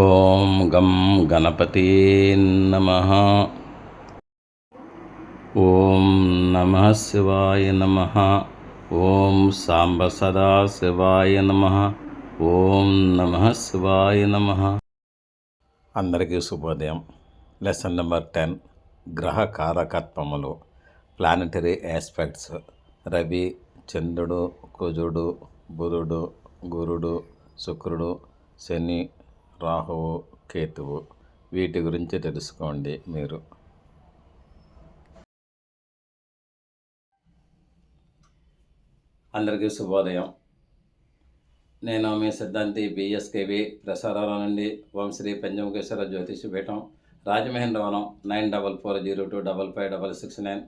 ఓం గం గణపతి నమ. ఓం నమ శివాయ నమ. ఓం సాంబ సదా శివాయ నమ. ఓం నమ శివాయ నమ. అందరికీ శుభోదయం. లెసన్ నెంబర్ టెన్ గ్రహ కారకత్వములు. ప్లానెటరీ ఆస్పెక్ట్స్ రవి చంద్రుడు కుజుడు బుధుడు గురుడు శుక్రుడు శని రాహువు కేతువు వీటి గురించి తెలుసుకోండి మీరు. అందరికీ శుభోదయం. నేను మీ సిద్ధాంతి బిఎస్కేవి. ప్రసారాల నుండి వంశ్రీ Panchamukheshwara Jyotisha Peetham Rajamahendravaram nine double four zero two double five double six nine.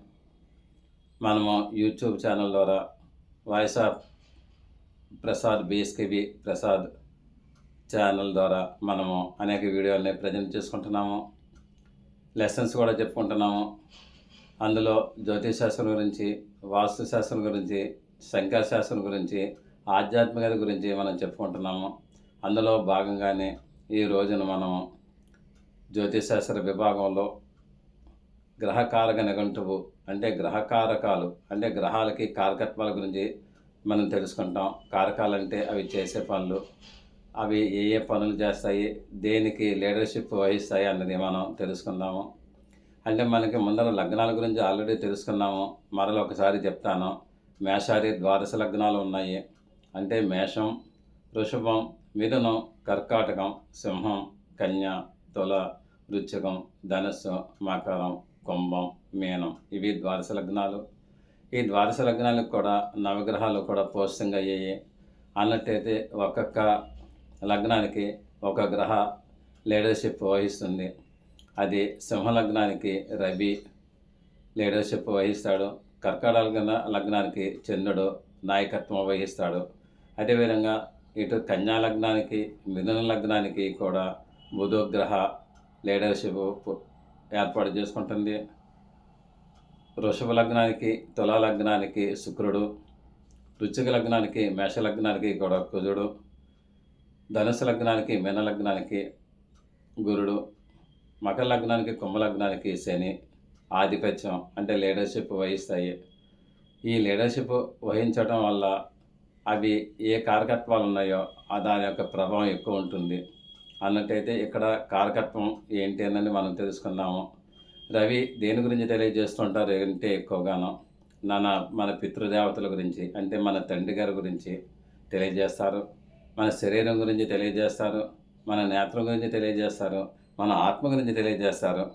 మనము యూట్యూబ్ ఛానల్ ద్వారా voice of Prasad BSKV Prasad channel ద్వారా మనము అనేక వీడియోలని ప్రజెంట్ చేసుకుంటున్నాము. లెసన్స్ కూడా చెప్పుకుంటున్నాము. అందులో జ్యోతిష్ శాస్త్రం గురించి వాస్తు శాస్త్రం గురించి సంఖ్యాశాస్త్రం గురించి ఆధ్యాత్మికత గురించి మనం చెప్పుకుంటున్నాము. అందులో భాగంగానే ఈ రోజున మనము జ్యోతిష్ శాస్త్ర విభాగంలో గ్రహకారక నిఘంటువు అంటే గ్రహకారకాలు అంటే గ్రహాలకి కారకత్వాల గురించి మనం తెలుసుకుంటాం. కారకాలంటే అవి చేసే పనులు అవి ఏ ఏ పనులు చేస్తాయి దేనికి లీడర్షిప్ వహిస్తాయి అన్నది మనం తెలుసుకుందాము. అంటే మనకి ముందర లగ్నాల గురించి ఆల్రెడీ తెలుసుకున్నాము. మరల ఒకసారి చెప్తాను. మేషాది ద్వాదశ లగ్నాలు ఉన్నాయి. అంటే మేషం వృషభం మిథునం కర్కాటకం సింహం కన్య తుల వృశ్చికం ధనుస్సు మకరం కుంభం మీనం ఇవి ద్వాదశ లగ్నాలు. ఈ ద్వాదశ లగ్నాలకు కూడా నవగ్రహాలు కూడా పోస్టింగ్ అయ్యాయి. అన్నట్టయితే ఒక్కొక్క లగ్నానికి ఒక గ్రహ లీడర్షిప్ వహిస్తుంది. అది సింహ లగ్నానికి రవి లీడర్షిప్ వహిస్తాడు. కర్కాటక లగ్న లగ్నానికి చంద్రుడు నాయకత్వం వహిస్తాడు. అదేవిధంగా ఇటు కన్యా లగ్నానికి మిథున లగ్నానికి కూడా బుధ గ్రహ లీడర్షిప్ ఏర్పాటు చేసుకుంటుంది. వృషభ లగ్నానికి తులా లగ్నానికి శుక్రుడు రుచిక లగ్నానికి మేష లగ్నానికి కూడా కుజుడు ధనుసు లగ్నానికి మీన లగ్నానికి గురుడు మకర లగ్నానికి కుంభ లగ్నానికి శని ఆధిపత్యం అంటే లీడర్షిప్ వహిస్తాయి. ఈ లీడర్షిప్ వహించడం వల్ల అవి ఏ కారకత్వాలు ఉన్నాయో దాని యొక్క ప్రభావం ఎక్కువ ఉంటుంది. అన్నట్టయితే ఇక్కడ కారకత్వం ఏంటి అని మనం తెలుసుకున్నాము రవి దేని గురించి తెలియజేస్తుంటారు ఏంటంటే ఎక్కువగాను నాన్న మన పితృదేవతల గురించి అంటే మన తండ్రి గారి గురించి తెలియజేస్తారు. మన శరీరం గురించి తెలియజేస్తారు మన నేత్రం గురించి తెలియజేస్తారు మన ఆత్మ గురించి తెలియజేస్తారు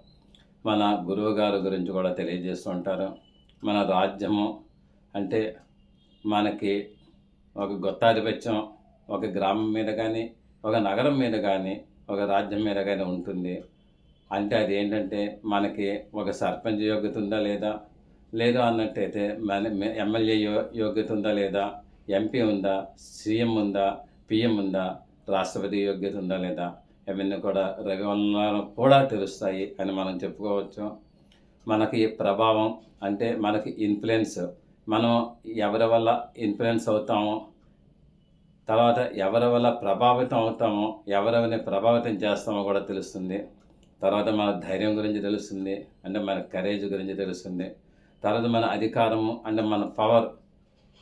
మన గురువు గారి గురించి కూడా తెలియజేస్తూ ఉంటారు. మన రాజ్యము అంటే మనకి ఒక గొత్తాధిపత్యం ఒక గ్రామం మీద కానీ ఒక నగరం మీద కానీ ఒక రాజ్యం మీద కానీ ఉంటుంది. అంటే అది ఏంటంటే మనకి ఒక సర్పంచ్ యోగ్యత ఉందా లేదా? లేదు అన్నట్టయితే మన ఎమ్మెల్యే యో యోగ్యత ఉందా లేదా? ఎంపీ ఉందా? సీఎం ఉందా? పిఎం ఉందా? రాష్ట్రపతి యోగ్యత ఉందా లేదా? అవన్నీ కూడా రవి కూడా తెలుస్తాయి అని మనం చెప్పుకోవచ్చు. మనకి ప్రభావం అంటే మనకి ఇన్ఫ్లుయెన్స్ మనం ఎవరి వల్ల ఇన్ఫ్లుయెన్స్ అవుతామో తర్వాత ఎవరి వల్ల ప్రభావితం అవుతామో ఎవరెవరిని ప్రభావితం చేస్తామో కూడా తెలుస్తుంది. తర్వాత మన ధైర్యం గురించి తెలుస్తుంది అంటే మన కరేజ్ గురించి తెలుస్తుంది. తర్వాత మన అధికారము అంటే మన పవర్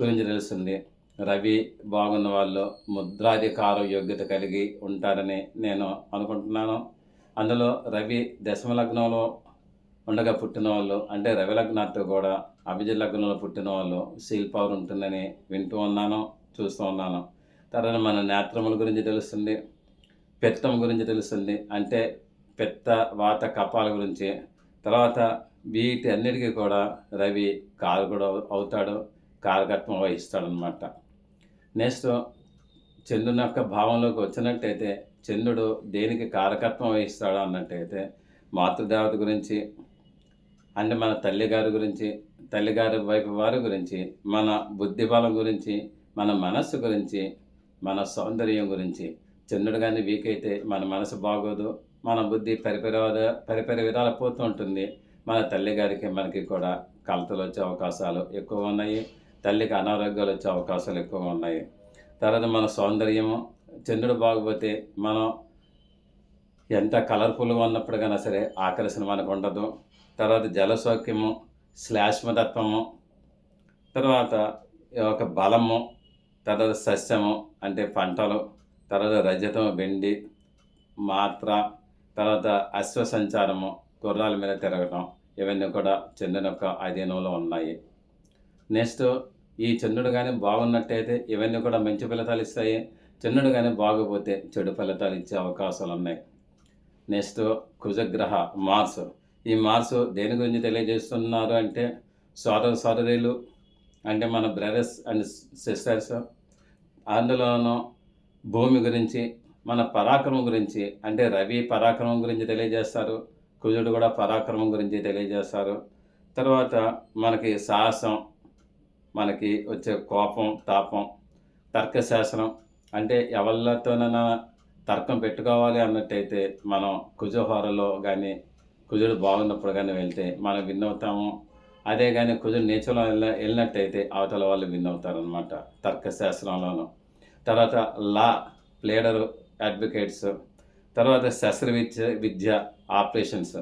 గురించి తెలుస్తుంది. రవి బాగున్న వాళ్ళు ముద్రాధికార యోగ్యత కలిగి ఉంటారని నేను అనుకుంటున్నాను. అందులో రవి దశమ లగ్నంలో ఉండగా పుట్టిన వాళ్ళు అంటే రవి లగ్నాతో కూడా అభిజ లగ్నంలో పుట్టిన వాళ్ళు సీల్ పవర్ ఉంటుందని వింటూ ఉన్నాను చూస్తూ ఉన్నాను. తర్వాత మన నేత్రముల గురించి తెలుస్తుంది పెత్తం గురించి తెలుస్తుంది అంటే పెత్త వాత కపాల గురించి. తర్వాత వీటి అన్నిటికీ కూడా రవి కారకుడు అవుతాడు కారకత్వం వహిస్తాడనమాట నెక్స్ట్ చంద్రుని యొక్క భావంలోకి వచ్చినట్టయితే చంద్రుడు దేనికి కారకత్వం వహిస్తాడు అన్నట్టయితే మాతృదేవత గురించి అంటే మన తల్లిగారి గురించి తల్లిగారి వైపు వారి గురించి మన బుద్ధి బలం గురించి మన మనస్సు గురించి మన సౌందర్యం గురించి. చంద్రుడు కానీ వీక్ అయితే మన మనసు బాగోదు మన బుద్ధి పరిపరివాద పరిపరి విధాలు పోతూ ఉంటుంది. మన తల్లిగారికి మనకి కూడా కలతలు వచ్చే అవకాశాలు ఎక్కువ ఉన్నాయి. తల్లికి అనారోగ్యాలు వచ్చే అవకాశాలు ఎక్కువగా ఉన్నాయి. తర్వాత మన సౌందర్యము చంద్రుడు బాగపోతే మనం ఎంత కలర్ఫుల్గా ఉన్నప్పుడు కన్నా సరే ఆకర్షణ మనకు ఉండదు. తర్వాత జలసౌక్యము శ్లాష్మతత్వము తర్వాత ఒక బలము తర్వాత సస్యము అంటే పంటలు తర్వాత రజతం వెండి మాత్ర తర్వాత అశ్వ సంచారము గుర్రాల మీద తిరగటం ఇవన్నీ కూడా చంద్రుని యొక్క అధీనంలో ఉన్నాయి. నెక్స్ట్ ఈ చంద్రుడు కానీ బాగున్నట్టయితే ఇవన్నీ కూడా మంచి ఫలితాలు ఇస్తాయి. చంద్రుడు కానీ బాగోపోతే చెడు ఫలితాలు ఇచ్చే అవకాశాలు ఉన్నాయి నెక్స్ట్ కుజగ్రహ మార్స్. ఈ మార్స్ దేని గురించి తెలియజేస్తున్నారు అంటే సోదర సోదరీలు అంటే మన బ్రదర్స్ అండ్ సిస్టర్స్ అందులోనూ భూమి గురించి మన పరాక్రమం గురించి అంటే రవి పరాక్రమం గురించి తెలియజేస్తారు. కుజుడు కూడా పరాక్రమం గురించి తెలియజేస్తారు. తర్వాత మనకి సాహసం మనకి వచ్చే కోపం తాపం తర్కశాస్త్రం అంటే ఎవరితోనైనా తర్కం పెట్టుకోవాలి అన్నట్టయితే మనం కుజహోరలో కానీ కుజుడు బాగున్నప్పుడు కానీ వెళ్తే మనం విన్ అవుతాము. అదే కానీ కుజుడు నేచర్లో వెళ్ళ వెళ్ళినట్టయితే అవతల వాళ్ళు విన్ అవుతారనమాట తర్కశాస్త్రంలోను తర్వాత లా ప్లేడరు అడ్వకేట్స్ తర్వాత శస్త్ర విద్య విద్య ఆపరేషన్స్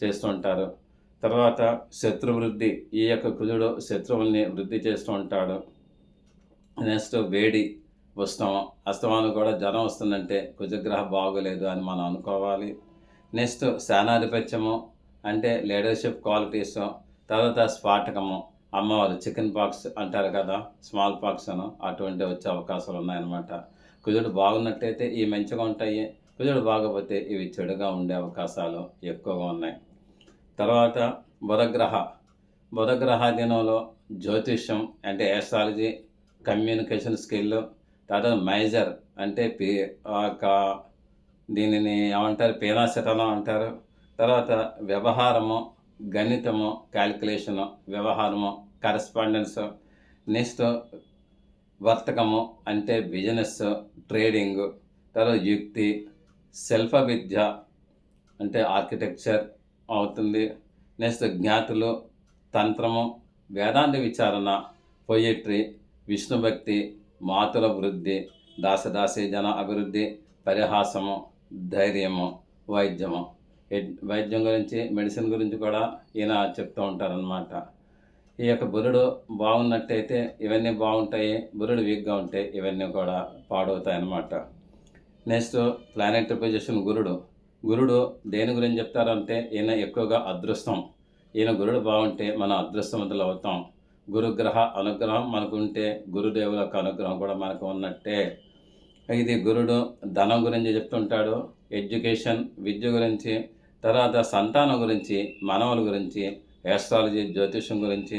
చేస్తుంటారు తర్వాత శత్రు వృద్ధి ఈ యొక్క కుజుడు శత్రువుల్ని వృద్ధి చేస్తూ ఉంటాడు. నెక్స్ట్ వేడి ఉష్ణం అస్తమానం కూడా జ్వరం వస్తుందంటే కుజగ్రహ బాగోలేదు అని మనం అనుకోవాలి. నెక్స్ట్ సేనాధిపత్యము అంటే లీడర్షిప్ క్వాలిటీస్ తర్వాత స్ఫాటకము అమ్మవారు చికెన్ పాక్స్ అంటారు కదా స్మాల్ పాక్స్ అను అటువంటి వచ్చే అవకాశాలు ఉన్నాయన్నమాట. కుజుడు బాగున్నట్టయితే ఇవి మంచిగా ఉంటాయి కుజుడు బాగపోతే ఇవి చెడుగా ఉండే అవకాశాలు ఎక్కువగా ఉన్నాయి. తర్వాత బుధగ్రహ. బుధగ్రహ దినంలో జ్యోతిష్యం అంటే ఏస్ట్రాలజీ కమ్యూనికేషన్ స్కిల్ తర్వాత మైజర్ అంటే పీ ఒక యొక్క దీనిని ఏమంటారు? పీనాశతనం అంటారు. తర్వాత వ్యవహారము గణితము క్యాల్కులేషను వ్యవహారము కరెస్పాండెన్స్ నెక్స్ట్ వర్తకము అంటే బిజినెస్ ట్రేడింగ్ తర్వాత యుక్తి శిల్ప విద్య అంటే ఆర్కిటెక్చర్ అవుతుంది. నెక్స్ట్ జ్ఞాతులు తంత్రము వేదాంత విచారణ పొయిట్రీ విష్ణు భక్తి మాతుల వృద్ధి దాసదాసి జన అభివృద్ధి పరిహాసము ధైర్యము వైద్యము. వైద్యం గురించి మెడిసిన్ గురించి కూడా ఈయన చెప్తూ ఉంటారనమాట ఈ యొక్క బురుడు బాగున్నట్టయితే ఇవన్నీ బాగుంటాయి బురుడు వీక్గా ఉంటే ఇవన్నీ కూడా పాడవుతాయి అన్నమాట నెక్స్ట్ ప్లానెట్ పొజిషన్ గురుడు. గురుడు దేని గురించి చెప్తారంటే ఈయన ఎక్కువగా అదృష్టం. ఈయన గురుడు బాగుంటే మనం అదృష్టవంతులు అవుతాం. గురుగ్రహ అనుగ్రహం మనకు ఉంటే గురుదేవుల యొక్క అనుగ్రహం కూడా మనకు ఉన్నట్టే. ఇది గురుడు ధనం గురించి చెప్తుంటాడు ఎడ్యుకేషన్ విద్య గురించి తర్వాత సంతానం గురించి మనవల గురించి యాస్ట్రాలజీ జ్యోతిషం గురించి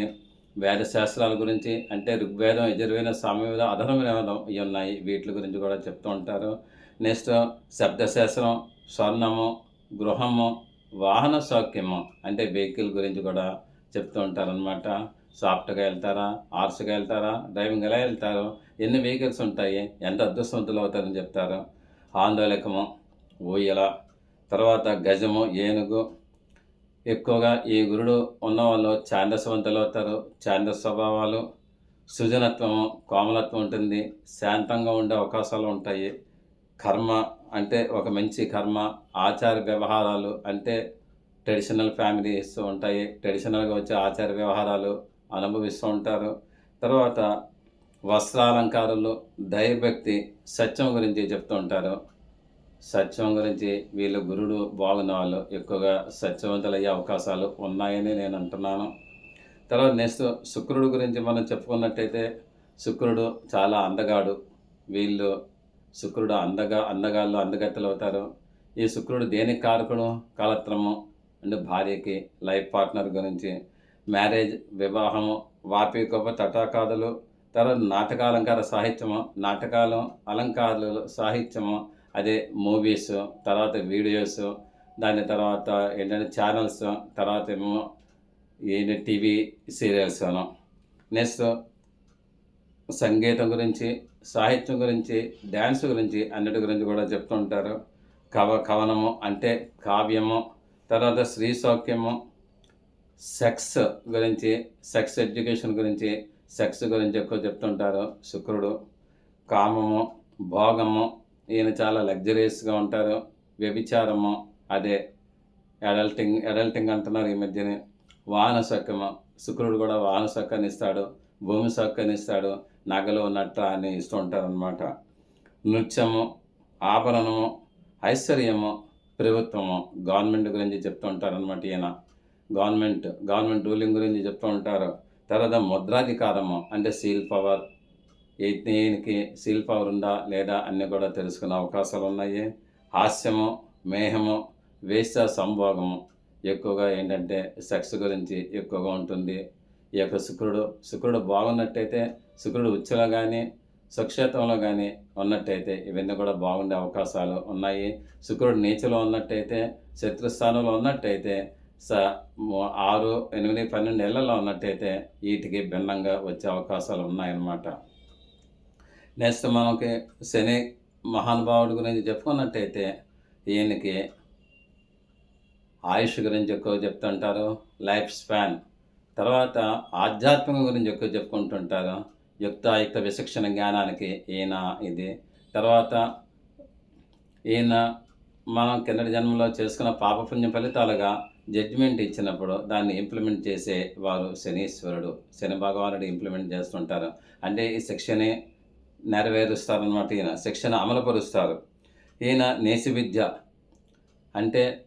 వేద శాస్త్రాల గురించి అంటే ఋగ్వేదం యజుర్వేదం సామ్యవేదం అధర్వవేదం ఇవి ఉన్నాయి. వీటి గురించి కూడా చెప్తూ ఉంటారు. నెక్స్ట్ శబ్దశాస్త్రం స్వర్ణము గృహము వాహన సౌఖ్యము అంటే వెహికల్ గురించి కూడా చెప్తూ ఉంటారనమాట సాఫ్ట్గా వెళ్తారా? ఆర్స్గా వెళ్తారా? డ్రైవింగ్ ఎలా వెళ్తారు? ఎన్ని వెహికల్స్ ఉంటాయి? ఎంత అదృష్టవంతులు అవుతారని చెప్తారు. ఆందోళకము ఊయల తర్వాత గజము ఏనుగు. ఎక్కువగా ఈ గురుడు ఉన్న వాళ్ళు ఛాందస్వంతులు అవుతారు. ఛాంద స్వభావాలు సృజనత్వము కోమలత్వం ఉంటుంది. శాంతంగా ఉండే అవకాశాలు ఉంటాయి. కర్మ అంటే ఒక మంచి కర్మ ఆచార వ్యవహారాలు అంటే ట్రెడిషనల్ ఫ్యామిలీస్ ఉంటాయి. ట్రెడిషనల్గా వచ్చే ఆచార వ్యవహారాలు అనుభవిస్తూ ఉంటారు. తర్వాత వస్త్రాలంకారాలు దైవభక్తి సత్యం గురించి చెప్తూ ఉంటారు. సత్యం గురించి వీళ్ళు గురుడు బాగున్న వాళ్ళు ఎక్కువగా సత్యవంతులయ్యే అవకాశాలు ఉన్నాయని నేను అంటున్నాను. తర్వాత నెక్స్ట్ శుక్రుడు గురించి మనం చెప్పుకున్నట్టయితే శుక్రుడు చాలా అందగాడు. వీళ్ళు శుక్రుడు అందగా అందగాళ్ళు అందగత్తెలు అవుతారు. ఈ శుక్రుడు దేనికి కారకుడు? కాలత్రము అంటే భార్యకి లైఫ్ పార్ట్నర్ గురించి. మ్యారేజ్ వివాహము వాపికపు తటాకాదులు. తర్వాత నాటకాలంకార సాహిత్యము నాటకాలు అలంకారాలు సాహిత్యము అదే మూవీస్ తర్వాత వీడియోస్. దాని తర్వాత ఏంటంటే ఛానల్స్ తర్వాత ఏమో ఏంటి టీవీ సీరియల్స్ నెక్స్ట్ సంగీతం గురించి. సాహిత్యం గురించి డ్యాన్స్ గురించి అన్నిటి గురించి కూడా చెప్తూ ఉంటారు. కవ కవనము అంటే కావ్యము తర్వాత స్త్రీ సౌఖ్యము సెక్స్ గురించి సెక్స్ ఎడ్యుకేషన్ గురించి సెక్స్ గురించి ఎక్కువ చెప్తుంటారు శుక్రుడు. కామము భోగము ఈయన చాలా లగ్జరీస్గా ఉంటారు. వ్యభిచారము అదే అడల్టింగ్ అడల్టింగ్ అంటున్నారు ఈ మధ్యనే. వాహన సొక్కము శుక్రుడు కూడా వాహన సొక్కని ఇస్తాడు భూమి సొక్కని ఇస్తాడు నగలు నట్ట అని ఇస్తూ ఉంటారనమాట నృత్యము ఆభరణము ఐశ్వర్యము ప్రభుత్వము గవర్నమెంట్ గురించి చెప్తూ ఉంటారనమాట ఈయన. గవర్నమెంట్ గవర్నమెంట్ రూలింగ్ గురించి చెప్తూ ఉంటారు తర్వాత ముద్రాధికారము అంటే సీల్ పవర్. దీనికి సీల్ పవర్ ఉందా లేదా అన్నీ కూడా తెలుసుకునే అవకాశాలు ఉన్నాయి. హాస్యము మేహము వేష సంభోగము ఎక్కువగా ఏంటంటే సెక్స్ గురించి ఎక్కువగా ఉంటుంది. ఈ యొక్క శుక్రుడు శుక్రుడు బాగున్నట్టయితే శుక్రుడు ఉచ్చులో కానీ సుక్షేత్రంలో కానీ ఉన్నట్టయితే ఇవన్నీ కూడా బాగుండే అవకాశాలు ఉన్నాయి. శుక్రుడు నీచలో ఉన్నట్టయితే శత్రుస్థానంలో ఉన్నట్టయితే స ఆరు ఎనిమిది పన్నెండు ఏళ్ళలో ఉన్నట్టయితే వీటికి భిన్నంగా వచ్చే అవకాశాలు ఉన్నాయన్నమాట. నెక్స్ట్ మనకి శని మహానుభావుడి గురించి చెప్పుకున్నట్టయితే ఈయనకి ఆయుష్ గురించి ఎక్కువ చెప్తుంటారు. లైఫ్ స్పాన్ తర్వాత ఆధ్యాత్మికం గురించి ఎక్కువ చెప్పుకుంటుంటారు. యుక్తాయుక్త విశిక్షణ జ్ఞానానికి ఈయన ఇది. తర్వాత ఈయన మనం కిందటి జన్మలో చేసుకున్న పాపపుణ్య ఫలితాలుగా జడ్జిమెంట్ ఇచ్చినప్పుడు దాన్ని ఇంప్లిమెంట్ చేసే వారు శనీశ్వరుడు. శని భగవానుడు ఇంప్లిమెంట్ చేస్తుంటారు. అంటే ఈ శిక్షని నెరవేరుస్తారనమాట ఈయన. శిక్షణ అమలుపరుస్తారు. ఈయన నేసి విద్య. అంటే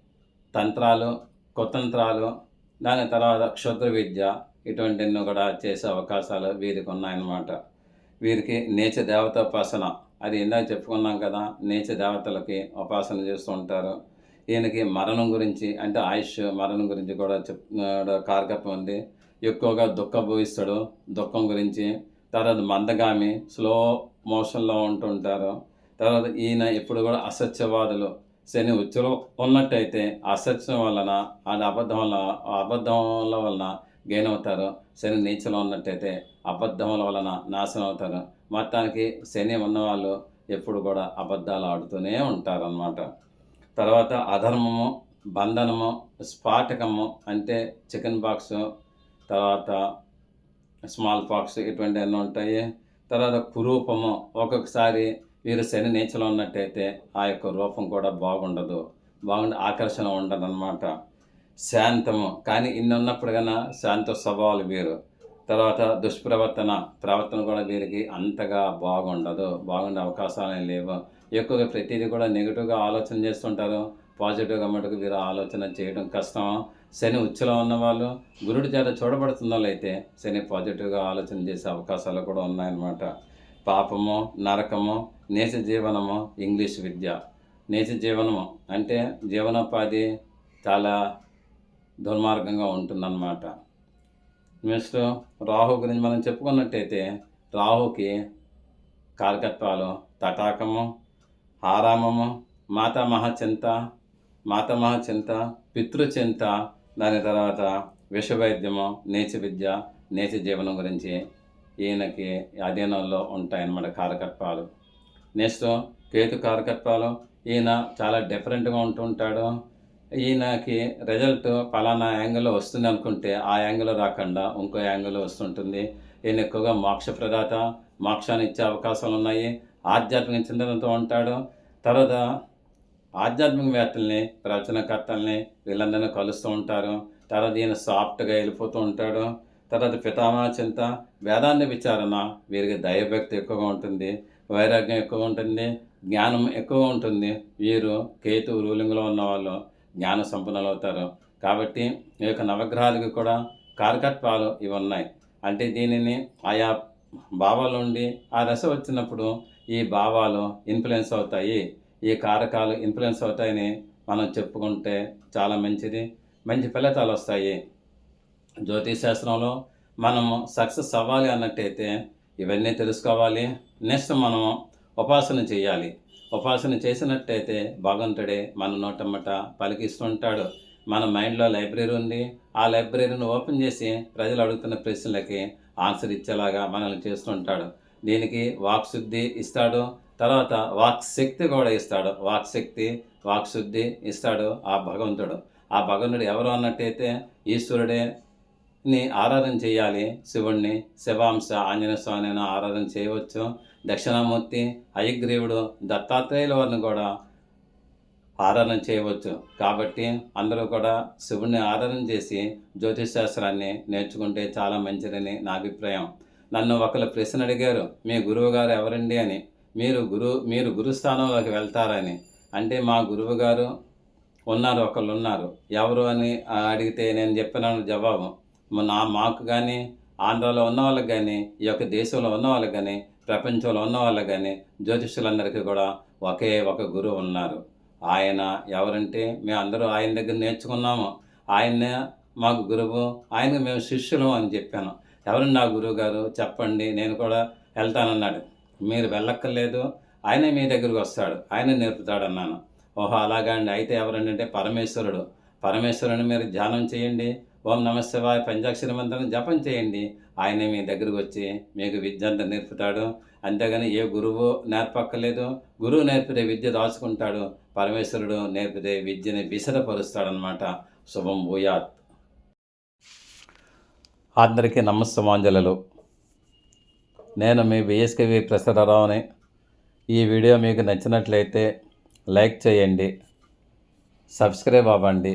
తంత్రాలు కుతంత్రాలు దాని తర్వాత క్షుద్ర విద్య ఇటువంటివన్నీ కూడా చేసే అవకాశాలు వీరికి ఉన్నాయన్నమాట. వీరికి నేచ దేవత ఉపాసన అది ఇందాక చెప్పుకున్నాం కదా నేచ దేవతలకి ఉపాసన చేస్తూ ఉంటారు. ఈయనకి మరణం గురించి అంటే ఆయుష్ మరణం గురించి కూడా చెప్ కార్కత్వం ఉంది. ఎక్కువగా దుఃఖ భూయిస్తాడు దుఃఖం గురించి తర్వాత మందగామి స్లో మోషన్లో ఉంటుంటారు. తర్వాత ఈయన ఎప్పుడు కూడా అసత్యవాదులు. శని ఉచ్చులో ఉన్నట్టయితే అసత్యం వలన అది అబద్ధం వల్ల అబద్ధముల వలన గెయిన్ అవుతారు శని నీచలో ఉన్నట్టయితే అబద్ధముల వలన నాశనం అవుతారు మొత్తానికి శని ఉన్నవాళ్ళు ఎప్పుడు కూడా అబద్ధాలు ఆడుతూనే ఉంటారన్నమాట. తర్వాత అధర్మము బంధనము స్ఫాటకము అంటే చికెన్ బాక్స్ తర్వాత స్మాల్ పాక్స్ ఇటువంటివన్నీ ఉంటాయి. తర్వాత కురూపము ఒక్కొక్కసారి వీరు శని నీచలో ఉన్నట్టయితే ఆ యొక్క రూపం కూడా బాగుండదు. బాగుండి ఆకర్షణ ఉండదు అనమాట శాంతము. కానీ ఇన్ని ఉన్నప్పుడు కన్నా శాంత స్వభావాలు వీరు. తర్వాత దుష్ప్రవర్తన. ప్రవర్తన కూడా వీరికి అంతగా బాగుండదు. బాగుండే అవకాశాలు లేవు. ఎక్కువగా ప్రతిదీ కూడా నెగిటివ్గా ఆలోచన చేస్తుంటారు. పాజిటివ్గా మటుకు వీరు ఆలోచన చేయడం కష్టం. శని ఉచ్చులో ఉన్నవాళ్ళు గురుడి చేత చూడబడుతున్న వాళ్ళు అయితే శని పాజిటివ్గా ఆలోచన చేసే అవకాశాలు కూడా ఉన్నాయన్నమాట. పాపము నరకము నేచ జీవనము ఇంగ్లీష్ విద్య. నేచ జీవనము అంటే జీవనోపాధి చాలా దుర్మార్గంగా ఉంటుందన్నమాట. నెక్స్ట్ రాహు గురించి మనం చెప్పుకున్నట్టయితే రాహుకి కారకత్వాలు తటాకము ఆరామము మాతామహ చింత మాతామహ చింత పితృచింత దాని తర్వాత విషవైద్యము నేచ విద్య నేచ జీవనం గురించి ఈయనకి అధీనంలో ఉంటాయన్నమాట కారకత్వాలు నెక్స్ట్ కేతు కారకత్వాలు ఈయన చాలా డిఫరెంట్గా ఉంటుంటాడు ఈయనకి రిజల్ట్ పలానా యాంగిల్లో వస్తుంది అనుకుంటే ఆ యాంగిల్లో రాకుండా ఇంకో యాంగిల్లో వస్తుంటుంది. ఈయన ఎక్కువగా మోక్ష ప్రదాత మోక్షాన్ని ఇచ్చే అవకాశాలు ఉన్నాయి. ఆధ్యాత్మిక చింతనతో ఉంటాడు. తర్వాత ఆధ్యాత్మికవేత్తల్ని ప్రవచనకర్తల్ని వీళ్ళందరినీ కలుస్తూ ఉంటారు. తర్వాత ఈయన సాఫ్ట్గా వెళ్ళిపోతూ ఉంటాడు. తర్వాత పితామహ చింత వేదాంత విచారణ వీరికి దైవభక్తి ఎక్కువగా ఉంటుంది వైరాగ్యం ఎక్కువ ఉంటుంది జ్ఞానం ఎక్కువ ఉంటుంది. వీరు కేతు రూలింగ్లో ఉన్న వాళ్ళు జ్ఞాన సంపన్నులు అవుతారు. కాబట్టి ఈ యొక్క నవగ్రహాలకి కూడా కారకత్వాలు ఇవి ఉన్నాయి. అంటే దీనిని ఆయా భావాలు ఉండి ఆ రస వచ్చినప్పుడు ఈ భావాలు ఇన్ఫ్లుయెన్స్ అవుతాయి. ఈ కారకాలు ఇన్ఫ్లుయెన్స్ అవుతాయని మనం చెప్పుకుంటే చాలా మంచిది. మంచి ఫలితాలు వస్తాయి. జ్యోతిష్ శాస్త్రంలో మనము సక్సెస్ అవ్వాలి అన్నట్టయితే ఇవన్నీ తెలుసుకోవాలి. నెక్స్ట్ మనం ఉపాసన చేయాలి. ఉపాసన చేసినట్టయితే భగవంతుడే మన నోటమ్మట పలికిస్తుంటాడు. మన మైండ్లో లైబ్రరీ ఉంది. ఆ లైబ్రరీని ఓపెన్ చేసి ప్రజలు అడుగుతున్న ప్రశ్నలకి ఆన్సర్ ఇచ్చేలాగా మనల్ని చేస్తుంటాడు. దీనికి వాక్శుద్ధి ఇస్తాడు. తర్వాత వాక్ శక్తి కూడా ఇస్తాడు. వాక్ శక్తి వాక్శుద్ధి ఇస్తాడు ఆ భగవంతుడు. ఆ భగవంతుడు ఎవరు అన్నట్టయితే ఈశ్వరుడే. ని ఆరాధన చేయాలి. శివుణ్ణి శివాంశ ఆంజనేయ స్వామిని ఆరాధన చేయవచ్చు. దక్షిణామూర్తి అయగ్రీవుడు దత్తాత్రేయుల వారిని కూడా ఆరాధన చేయవచ్చు. కాబట్టి అందరూ కూడా శివుణ్ణి ఆరాధన చేసి జ్యోతిష్ శాస్త్రాన్ని నేర్చుకుంటే చాలా మంచిదని నా అభిప్రాయం. నన్ను ఒకరు ప్రశ్న అడిగారు మీ గురువు గారు ఎవరండి? అని. మీరు గురు మీరు గురుస్థానంలోకి వెళ్తారని. అంటే మా గురువు గారు ఉన్నారు ఒకళ్ళు ఉన్నారు. ఎవరు అని అడిగితే నేను చెప్పినాను జవాబు నా మాకు కానీ ఆంధ్రలో ఉన్న వాళ్ళకి కానీ ఈ యొక్క దేశంలో ఉన్న వాళ్ళకి కానీ ప్రపంచంలో ఉన్న వాళ్ళకి కానీ జ్యోతిష్యులందరికీ కూడా ఒకే ఒక గురువు ఉన్నారు. ఆయన ఎవరంటే మేము అందరూ ఆయన దగ్గర నేర్చుకున్నాము. ఆయన మాకు గురువు ఆయన మేము శిష్యులు అని చెప్పాను. ఎవరు నా గురువు గారు? చెప్పండి నేను కూడా వెళ్తానన్నాడు. మీరు వెళ్ళక్కర్లేదు ఆయనే మీ దగ్గరికి వస్తాడు ఆయన నేర్పుతాడు అన్నాను ఓహో అలాగా అండి. అయితే ఎవరంటే పరమేశ్వరుడు. పరమేశ్వరుని మీరు ధ్యానం చేయండి ఓం నమ శివాయ పంచాక్షరి మంత్రం జపం చేయండి. ఆయనే మీ దగ్గరకు వచ్చి మీకు విద్య అంతా నేర్పుతాడు. అంతేగాని ఏ గురువు నేర్పక్కర్లేదు. గురువు నేర్పితే విద్య దాచుకుంటాడు. పరమేశ్వరుడు నేర్పితే విద్యని విసరపరుస్తాడనమాట శుభం భూయాత్. అందరికీ నమస్సమాంజలలు. నేను మీ బిఎస్కేవి ప్రసరరావుని ఈ వీడియో మీకు నచ్చినట్లయితే లైక్ చేయండి. సబ్స్క్రైబ్ అవ్వండి.